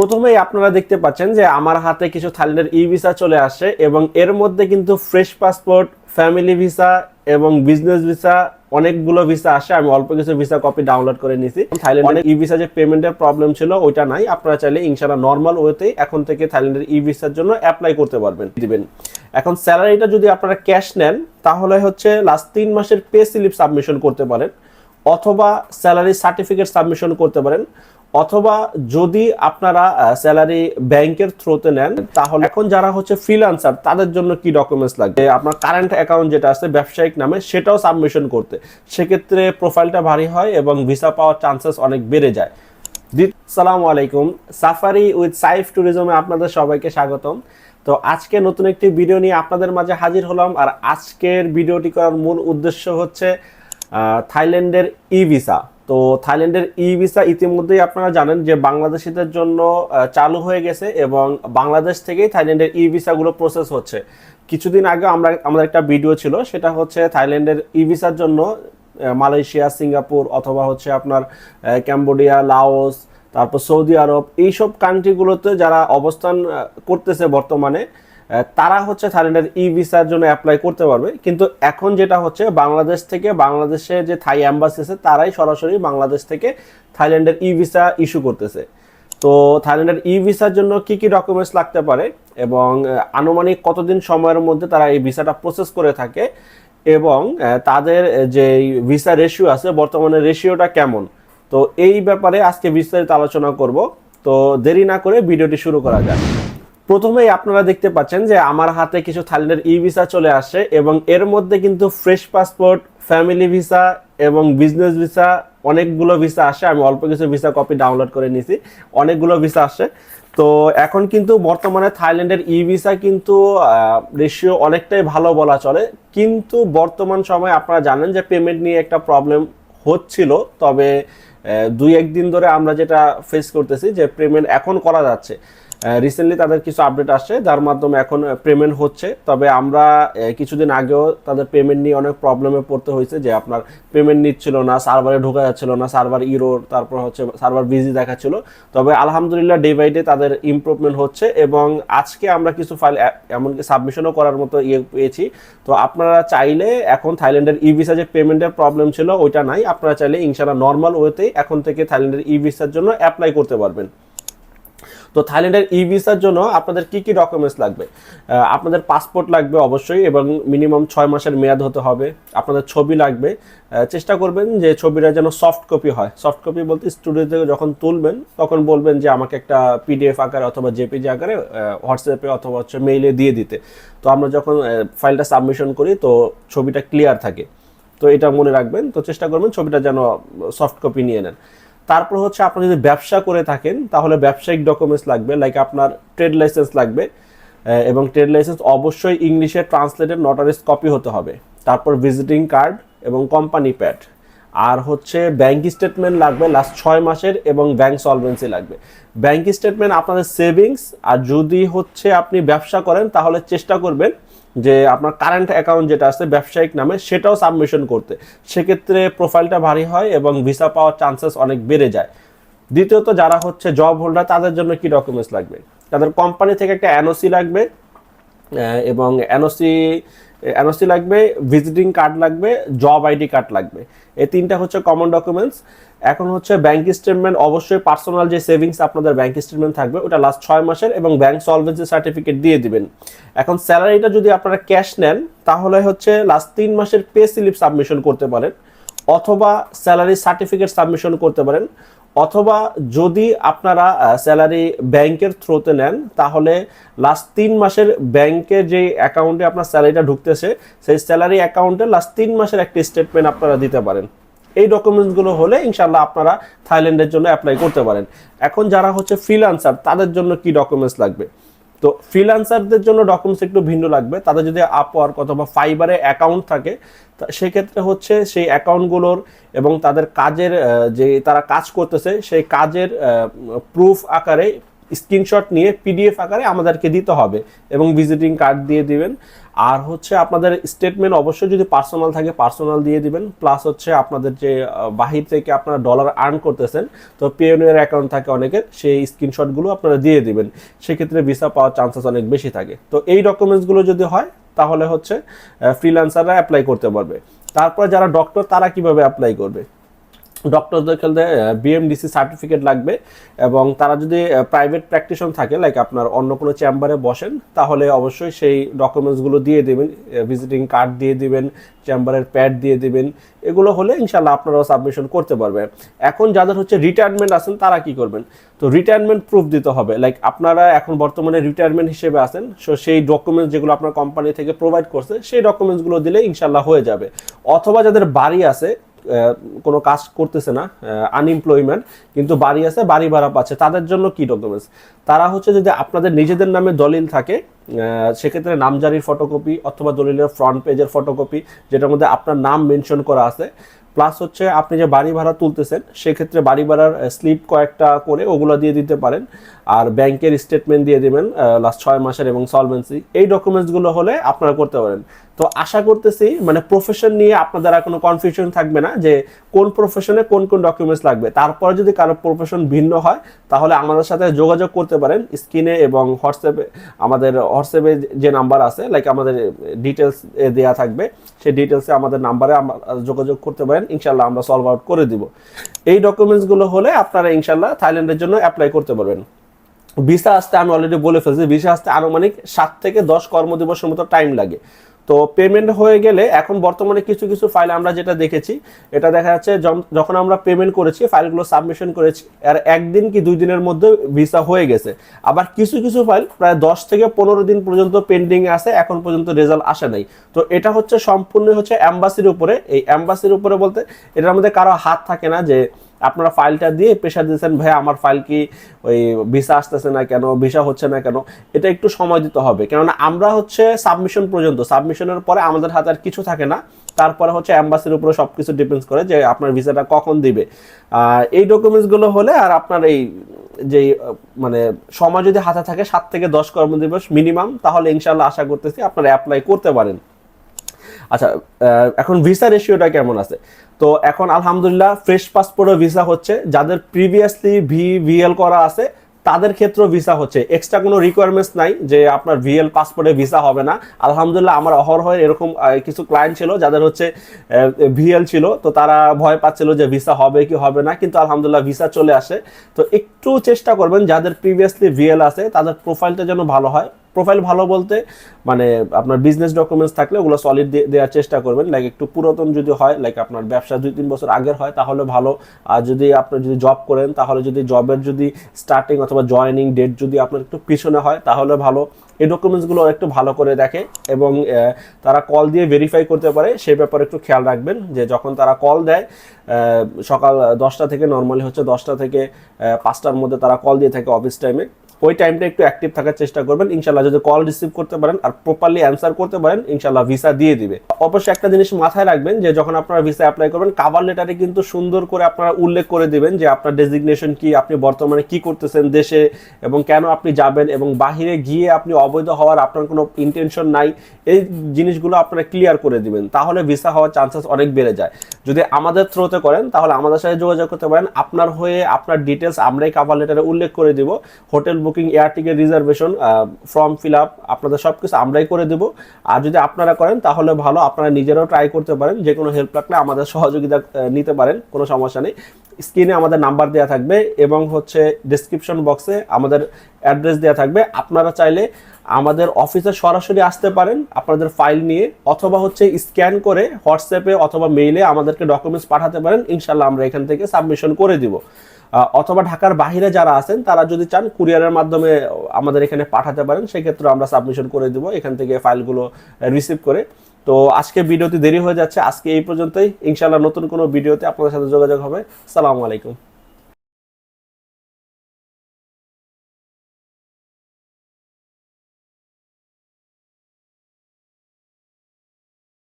প্রথমেই আপনারা দেখতে পাচ্ছেন যে আমার হাতে কিছু থাইল্যান্ডের ই ভিসা চলে আসে এবং এর মধ্যে কিন্তু ফ্রেশ পাসপোর্ট ফ্যামিলি ভিসা এবং বিজনেস ভিসা অনেকগুলো ভিসা আসে। আমি অল্প কিছু ভিসা কপি ডাউনলোড করে নিছি। থাইল্যান্ডের ই ভিসা যে পেমেন্টের প্রবলেম ছিল ওইটা নাই। আপনারা চাইলে ইনশাআল্লাহ নর্মাল ওয়েতে এখন থেকে থাইল্যান্ডের ই ভিসার জন্য অ্যাপ্লাই করতে পারবেন। দিবেন। এখন স্যালারিটা যদি আপনারা ক্যাশ নেন তাহলে হচ্ছে লাস্ট তিন মাসের পে স্লিপ সাবমিশন করতে পারেন অথবা স্যালারি সার্টিফিকেট সাবমিশন করতে পারেন। অথবা যদি আপনারা স্যালারি ব্যাংকের থ্রুতে নেন, তাহলে এখন যারা হচ্ছে ফ্রিল্যান্সার তাদের জন্য কি ডকুমেন্টস লাগবে? আপনার কারেন্ট অ্যাকাউন্ট যেটা আছে, ব্যবসায়িক নামে, সেটাও সাবমিশন করতে। সেক্ষেত্রে প্রোফাইলটা ভারী হয় এবং ভিসা পাওয়ার চান্সেস অনেক বেড়ে যায়। সালামু আলাইকুম। সাফারি উইথ সাইফ ট্যুরিজমে আপনাদের সবাইকে স্বাগতম। তো আজকে নতুন একটি ভিডিও নিয়ে আপনাদের মাঝে হাজির হলাম। আর আজকের ভিডিওটি করার মূল উদ্দেশ্য হচ্ছে থাইল্যান্ডের ই ভিসা তো থাইল্যান্ডের ই ভিসা ইতিমধ্যেই আপনারা জানেন যে বাংলাদেশিদের জন্য চালু হয়ে গেছে এবং বাংলাদেশ থেকেই থাইল্যান্ডের ই ভিসাগুলো প্রসেস হচ্ছে। কিছুদিন আগে আমরা, আমাদের একটা ভিডিও ছিল, সেটা হচ্ছে থাইল্যান্ডের ই ভিসার জন্য মালয়েশিয়া, সিঙ্গাপুর অথবা হচ্ছে আপনার ক্যাম্বোডিয়া, লাওস, তারপর সৌদি আরব, এইসব কান্ট্রিগুলোতে যারা অবস্থান করতেছে বর্তমানে তারা হচ্ছে থাইল্যান্ডের ই ভিসার জন্য অ্যাপ্লাই করতে পারবে। কিন্তু এখন যেটা হচ্ছে, বাংলাদেশ থেকে বাংলাদেশে যে থাই অ্যাম্বাসি আছে, তারাই সরাসরি বাংলাদেশ থেকে থাইল্যান্ডের ই ভিসা ইস্যু করতেছে। তো থাইল্যান্ডের ই ভিসার জন্য কি কি ডকুমেন্টস লাগতে পারে এবং আনুমানিক কতদিন সময়ের মধ্যে তারা এই ভিসাটা প্রসেস করে থাকে এবং তাদের যে ভিসা রেশিও আছে, বর্তমানে রেশিওটা কেমন? তো এই ব্যাপারে আজকে বিস্তারিত আলোচনা করব। তো দেরি না করে ভিডিওটি শুরু করা যাক। প্রথমেই আপনারা দেখতে পাচ্ছেন যে আমার হাতে কিছু থাইল্যান্ডের ই ভিসা চলে আসে এবং এর মধ্যে কিন্তু ফ্রেশ পাসপোর্ট, ফ্যামিলি ভিসা এবং বিজনেস ভিসা অনেকগুলো ভিসা আসে। আমি অল্প কিছু ভিসা কপি ডাউনলোড করে নিছি। অনেকগুলো ভিসা আসে। তো এখন কিন্তু বর্তমানে থাইল্যান্ডের ই ভিসা কিন্তু রেশিও অনেকটাই ভালো বলা চলে। কিন্তু বর্তমান সময়ে আপনারা জানেন যে পেমেন্ট নিয়ে একটা প্রবলেম হচ্ছিল। তবে দুই একদিন ধরে আমরা যেটা ফেস করতেছি যে পেমেন্ট এখন করা যাচ্ছে। রিসেন্টলি তাদের কিছু আপডেট আসছে, যার মাধ্যমে এখন পেমেন্ট হচ্ছে। তবে আমরা কিছুদিন আগেও তাদের পেমেন্ট নিয়ে অনেক প্রবলেমে পড়তে হয়েছে, যে আপনার পেমেন্ট নিচ্ছিল না সার্ভারে ঢোকা যাচ্ছিল না সার্ভার ইরোর তারপর হচ্ছে সার্ভার বিজি দেখাচ্ছিল। তবে আলহামদুলিল্লাহ ডে বাই ডে তাদের ইমপ্রুভমেন্ট হচ্ছে এবং আজকে আমরা কিছু ফাইল এমনকি সাবমিশনও করার মতো ইয়ে পেয়েছি। তো আপনারা চাইলে এখন থাইল্যান্ডের ই ভিসা যে পেমেন্টের প্রবলেম ছিল, ওইটা নাই। আপনারা চাইলে ইনশাল্লাহ নর্মাল ওয়েতেই এখন থেকে থাইল্যান্ডের ই ভিসার জন্য অ্যাপ্লাই করতে পারবেন। তো থাইল্যান্ডের ই ভিসার জন্য আপনাদের কি কি ডকুমেন্টস লাগবে? আপনাদের পাসপোর্ট লাগবে অবশ্যই এবং মিনিমাম ছয় মাসের মেয়াদ হতে হবে। আপনাদের ছবি লাগবে। চেষ্টা করবেন যে ছবিটা যেন সফট কপি হয়। সফট কপি বলতে স্টুডিও থেকে যখন তুলবেন, তখন বলবেন যে আমাকে একটা পিডিএফ আকারে অথবা জেপিজি আকারে হোয়াটসঅ্যাপে অথবা হচ্ছে মেইলে দিয়ে দিতে। তো আমরা যখন ফাইলটা সাবমিশন করি, তো ছবিটা ক্লিয়ার থাকে। তো এটা মনে রাখবেন। তো চেষ্টা করবেন ছবিটা যেন সফট কপি নিয়ে নেন। তারপর হচ্ছে আপনি যদি ব্যবসা করে থাকেন, তাহলে ব্যবসায়িক ডকুমেন্টস লাগবে লাইক আপনার ট্রেড লাইসেন্স লাগবে। এবং ট্রেড লাইসেন্স অবশ্যই ইংলিশে ট্রান্সলেটেড নটারিস কপি হতে হবে। তারপর ভিজিটিং কার্ড এবং কোম্পানি প্যাড আর হচ্ছে ব্যাংক স্টেটমেন্ট লাগবে লাস্ট ছয় মাসের এবং ব্যাংক সলভেন্সি লাগবে। ব্যাংক স্টেটমেন্ট আপনাদের সেভিংস আর যদি হচ্ছে আপনি ব্যবসা করেন, তাহলে চেষ্টা করবেন যে আপনার কারেন্ট অ্যাকাউন্ট যেটা আছে ব্যবসায়িক নামে সেটাও সাবমিশন করতে। সেক্ষেত্রে প্রোফাইলটা ভারী হয় এবং ভিসা পাওয়ার চান্সেস অনেক বেড়ে যায়। দ্বিতীয়ত যারা হচ্ছে জব হোল্ডার তাদের জন্য কি ডকুমেন্টস লাগবে? তাদের কোম্পানি থেকে একটা এনওসি লাগবে এবং এনওসি এনওসি লাগবে, ভিজিটিং কার্ড লাগবে, জব আইডি কার্ড লাগবে। এই তিনটা হচ্ছে কমন ডকুমেন্টস এখন হচ্ছে ব্যাংক স্টেটমেন্ট অবশ্যই পার্সোনাল যে সেভিংস আপনাদের ব্যাংক স্টেটমেন্ট থাকবে, ওটা লাস্ট ছয় মাসের এবং ব্যাংক সলভেন্সি সার্টিফিকেট দিয়ে দিবেন। এখন স্যালারিটা যদি আপনারা ক্যাশ নেন, তাহলে হচ্ছে লাস্ট তিন মাসের পে স্লিপ সাবমিশন করতে পারেন, অথবা স্যালারি সার্টিফিকেট সাবমিশন করতে পারেন। অথবা যদি আপনারা স্যালারি ব্যাংকের থ্রুতে নেন, তাহলে লাস্ট তিন মাসের ব্যাংকের যে অ্যাকাউন্টে আপনার স্যালারিটা ঢুকতেছে, সেই স্যালারি অ্যাকাউন্টে লাস্ট তিন মাসের একটি স্টেটমেন্ট আপনারা দিতে পারেন। এই ডকুমেন্টসগুলো হলে ইনশাল্লাহ আপনারা থাইল্যান্ডের জন্য অ্যাপ্লাই করতে পারেন। এখন যারা হচ্ছে ফ্রিলান্সার তাদের জন্য কি ডকুমেন্টস লাগবে? তো ফ্রিলান্সারদের জন্য ডকুমেন্টস একটু ভিন্ন লাগবে। তাদের যদি আপওয়ার্ক অথবা ফাইবারে অ্যাকাউন্ট থাকে সেক্ষেত্রে হচ্ছে সেই অ্যাকাউন্টগুলোর এবং তাদের কাজের যে তারা কাজ করতেছে, সেই কাজের প্রুফ আকারে স্ক্রিনশট নিয়ে পিডিএফ আকারে আমাদেরকে দিতে হবে এবং ভিজিটিং কার্ড দিয়ে দিবেন। আর হচ্ছে আপনাদের স্টেটমেন্ট অবশ্যই যদি পার্সোনাল থাকে পার্সোনাল দিয়ে দিবেন। প্লাস হচ্ছে আপনাদের যে বাহির থেকে আপনারা ডলার আর্ন করতেছেন, তো পিএনএর অ্যাকাউন্ট থাকে অনেকের, সেই স্ক্রিনশটগুলো আপনারা দিয়ে দিবেন। সেক্ষেত্রে ভিসা পাওয়ার চান্সেস অনেক বেশি থাকে। তো এই ডকুমেন্টসগুলো যদি হয়, তাহলে হচ্ছে ফ্রিল্যান্সাররা অ্যাপ্লাই করতে পারবে। তারপর যারা ডক্টর তারা কীভাবে অ্যাপ্লাই করবে? ডক্টরদের ক্ষেত্রে বিএমডিসি সার্টিফিকেট লাগবে এবং তারা যদি প্রাইভেট প্র্যাকটিশন থাকে লাইক আপনার অন্য কোনো চেম্বারে বসেন, তাহলে অবশ্যই সেই ডকুমেন্টসগুলো দিয়ে দেবেন ভিজিটিং কার্ড দিয়ে দিবেন চেম্বারের প্যাড দিয়ে দিবেন, এগুলো হলে ইনশাল্লাহ আপনারাও সাবমিশন করতে পারবেন। এখন যাদের হচ্ছে রিটায়ারমেন্ট আছেন, তারা কি করবেন? তো রিটায়ারমেন্ট প্রুফ দিতে হবে। লাইক আপনারা এখন বর্তমানে রিটায়ারমেন্ট হিসেবে আছেন সো সেই ডকুমেন্টস যেগুলো আপনার কোম্পানি থেকে প্রোভাইড করছে, সেই ডকুমেন্টসগুলো দিলে ইনশাল্লাহ হয়ে যাবে। অথবা যাদের বাড়ি আছে কোনো কাজ করতেছে না আনএমপ্লয়মেন্ট কিন্তু বাড়ি আছে, বাড়ি ভাড়া পাচ্ছে। তাদের জন্য কি ডকুমেন্টস তারা হচ্ছে যদি আপনাদের নিজেদের নামে দলিল থাকে সেক্ষেত্রে নামজারির ফটোকপি অথবা দলিলের ফ্রন্ট পেজের ফটোকপি যেটার মধ্যে আপনার নাম মেনশন করা আছে। প্লাস হচ্ছে আপনি যে বাড়ি ভাড়া তুলতেছেন, সেক্ষেত্রে বাড়ি ভাড়ার স্লিপ কয়েকটা করে ওগুলো দিয়ে দিতে পারেন। আর ব্যাংকের স্টেটমেন্ট দিয়ে দিবেন লাস্ট ছয় মাসের এবং সলভেন্সি এই ডকুমেন্টসগুলো হলে আপনারা করতে পারেন। তো আশা করতেছি মানে প্রফেশন নিয়ে আপনাদের আর কোনো কনফিউশন থাকবে না যে কোন প্রফেশনে কোন কোন ডকুমেন্টস লাগবে। তারপরে যদি কারও প্রফেশন ভিন্ন হয়, তাহলে আমাদের সাথে যোগাযোগ করতে পারেন স্ক্রিনে এবং হোয়াটসঅ্যাপে আমাদের হোয়াটসঅ্যাপে যে নাম্বার আছে লাইক আমাদের ডিটেলস দেওয়া থাকবে, সেই ডিটেলসে আমাদের নাম্বারে যোগাযোগ করতে পারেন। ইনশাল্লাহ আমরা সলভ আউট করে দিব। এই ডকুমেন্টসগুলো হলে আপনারা ইনশাল্লাহ থাইল্যান্ডের জন্য অ্যাপ্লাই করতে পারবেন। ভিসা আসতে আমি অলরেডি বলে ফেলছি, ভিসা আসতে আনুমানিক সাত থেকে দশ কর্মদিবসের মতো টাইম লাগে। তো পেমেন্ট হয়ে গেলে এখন বর্তমানে কিছু কিছু ফাইল আমরা যেটা দেখেছি, এটা দেখা যাচ্ছে যখন আমরা পেমেন্ট করেছি ফাইলগুলো সাবমিশন করেছি, আর একদিন কি দুই দিনের মধ্যে ভিসা হয়ে গেছে। আবার কিছু কিছু ফাইল প্রায় দশ থেকে পনেরো দিন পর্যন্ত পেন্ডিং আছে, এখন পর্যন্ত রেজাল্ট আসে নাই। তো এটা হচ্ছে সম্পূর্ণ হচ্ছে অ্যাম্বাসির উপরে। এই অ্যাম্বাসির উপরে বলতে এটার মধ্যে কারও হাত থাকে না যে আপনারা ফাইলটা দিয়ে প্রেশার দিয়েছেন ভাই আমার ফাইল কি ওই ভিসা আসতেছে না কেন? ভিসা হচ্ছে না কেন? এটা একটু সময় দিতে হবে। কেননা আমরা হচ্ছে সাবমিশন পর্যন্ত সাবমিশনের পরে আমাদের হাতে আর কিছু থাকে না। তারপরে হচ্ছে অ্যাম্বাসির উপরে সব কিছু ডিপেন্ডস করে যে আপনার ভিসাটা কখন দিবে। এই ডকুমেন্টসগুলো হলে আর আপনার এই যে মানে সময় যদি হাতে থাকে, সাত থেকে দশ কর্মদিবস মিনিমাম তাহলে ইনশাল্লাহ আশা করতেছি আপনারা অ্যাপ্লাই করতে পারেন। আচ্ছা এখন ভিসা রেশিওটা কেমন আছে? তো এখন আলহামদুলিল্লাহ ফ্রেশ পাসপোর্টও ভিসা হচ্ছে, যাদের প্রিভিয়াসলি ভি ভিএল করা আছে, তাদের ক্ষেত্রেও ভিসা হচ্ছে। এক্সট্রা কোনো রিকোয়ারমেন্টস নাই যে আপনার ভিএল পাসপোর্টে ভিসা হবে না। আলহামদুলিল্লাহ আমার অহরহ এরকম কিছু ক্লায়েন্ট ছিল যাদের হচ্ছে ভিএল ছিল, তো তারা ভয় পাচ্ছিল যে ভিসা হবে কি হবে না, কিন্তু আলহামদুলিল্লাহ ভিসা চলে আসে। তো একটু চেষ্টা করবেন, যাদের প্রিভিয়াসলি ভিএল আছে, তাদের প্রোফাইলটা যেন ভালো হয়। প্রোফাইল ভালো বলতে মানে আপনার বিজনেস ডকুমেন্টস থাকলে ওগুলো সলিড দেওয়ার চেষ্টা করবেন। লাইক একটু পুরাতন যদি হয় লাইক আপনার ব্যবসা দুই তিন বছর আগের হয়, তাহলে ভালো। আর যদি আপনি যদি জব করেন, তাহলে যদি জবের যদি স্টার্টিং অথবা জয়েনিং ডেট যদি আপনার একটু পিছনে হয়, তাহলে ভালো। এই ডকুমেন্টসগুলো একটু ভালো করে দেখে এবং তারা কল দিয়ে ভেরিফাই করতে পারে। সেই ব্যাপারে একটু খেয়াল রাখবেন যে যখন তারা কল দেয় সকাল দশটা থেকে নর্মালি হচ্ছে দশটা থেকে পাঁচটার মধ্যে তারা কল দিয়ে থাকে অফিস টাইমে ওই টাইমটা একটু অ্যাক্টিভ থাকার চেষ্টা করবেন। ইনশাল্লাহ যদি কল রিসিভ করতে পারেন আর প্রপারলি অ্যান্সার করতে পারেন ইনশাল্লাহ ভিসা দিয়ে দিবে। অবশ্যই একটা জিনিস মাথায় রাখবেন যে যখন আপনারা ভিসা অ্যাপ্লাই করবেন কাভার লেটারে কিন্তু সুন্দর করে আপনারা উল্লেখ করে দিবেন যে আপনার ডেজিগনেশন কি, আপনি বর্তমানে কি করতেছেন দেশে এবং কেন আপনি যাবেন এবং বাহিরে গিয়ে আপনি অবৈধ হওয়ার আপনার কোনো ইন্টেনশন নাই, এই জিনিসগুলো আপনারা ক্লিয়ার করে দিবেন। তাহলে ভিসা হওয়ার চান্সেস অনেক বেড়ে যায়। যদি আমাদের থ্রোতে করেন, তাহলে আমাদের সাথে যোগাযোগ করতে পারেন। আপনার হয়ে আপনার ডিটেলস আমরাই কাভার লেটারে উল্লেখ করে দিব। Hotel air ticket reservation form fill up আপনাদের সব কিছু আমরাই করে দেব। আর যদি আপনারা করেন, তাহলে ভালো, আপনারা নিজেরাও ট্রাই করতে পারেন যে কোনো হেল্প লাগলে আমাদের সহযোগিতা নিতে পারেন, কোনো সমস্যা নেই। স্ক্রিনে আমাদের নাম্বার দেওয়া থাকবে এবং হচ্ছে ডিসক্রিপশন বক্সে আমাদের অ্যাড্রেস দেওয়া থাকবে। আপনারা চাইলে আমাদের অফিসে সরাসরি আসতে পারেন আপনাদের ফাইল নিয়ে, অথবা হচ্ছে স্ক্যান করে হোয়াটসঅ্যাপে অথবা মেইলে আমাদেরকে ডকুমেন্টস পাঠাতে পারেন। ইনশাল্লাহ আমরা এখান থেকে সাবমিশন করে দিব। অথবা ঢাকার বাহিরে যারা আছেন, তারা যদি চান কুরিয়ারের মাধ্যমে আমাদের এখানে পাঠাতে পারেন, সেক্ষেত্রে আমরা সাবমিশন করে দিব, এখান থেকে ফাইলগুলো রিসিভ করে। তো আজকে ভিডিওতে দেরি হয়ে যাচ্ছে, আজকে এই পর্যন্তই। ইনশাল্লাহ নতুন কোনো ভিডিওতে আপনাদের সাথে যোগাযোগ হবে। সালামু আলাইকুম।